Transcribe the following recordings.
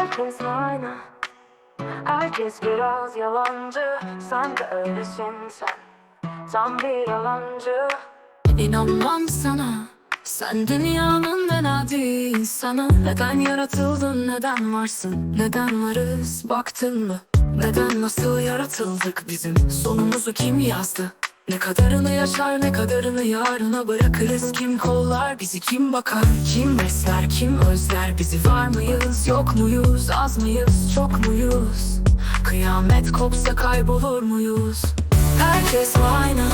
Herkes aynı. Herkes biraz yalancı. Sen de öylesin sen Tam bir yalancı. İnanmam sana. Sen dünyanın en adi insanı. Neden yaratıldın? Neden varsın? Neden varız? Baktın mı? Neden nasıl yaratıldık bizim? Sonumuzu kim yazdı ne kadarını yaşar ne kadarını yarına bırakırız. Kim kollar bizi kim bakar Kim besler kim özler bizi? Var mıyız yok muyuz az mıyız çok muyuz? Kıyamet kopsa kaybolur muyuz? Herkes aynı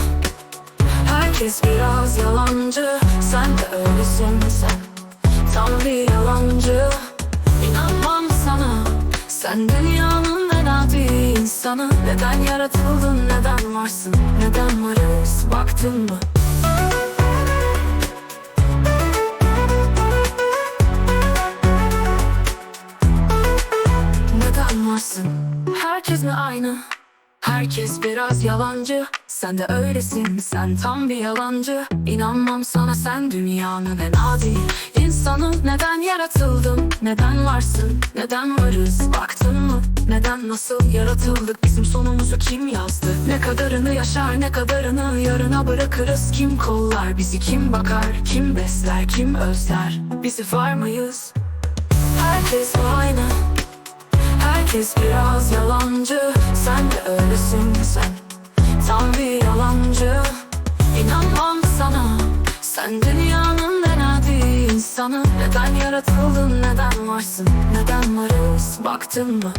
Herkes biraz yalancı. Sen de öylesin sen Tam bir yalancı. İnanmam sana Sen dünyanın en adi insanı. Neden yaratıldın neden varsın baktın mı? Neden varsın? Herkes mi aynı? Herkes biraz yalancı. Sen de öylesin sen tam bir yalancı. İnanmam sana sen dünyanın en adi insanı. Neden yaratıldın neden varsın? Neden varız? Baktın mı neden nasıl yaratıldık? Bizim sonumuzu kim yazdı? Ne kadarını yaşar ne kadarını yarına bırakırız? Kim kollar bizi kim bakar kim besler kim özler? Bizi var mıyız? Herkes aynı. Herkes biraz yalancı. Sen de öylesin sen Tam bir yalancı. İnanmam sana. Sen dünyanın en adi insanı. Neden yaratıldın neden varsın Neden varız? Baktın mı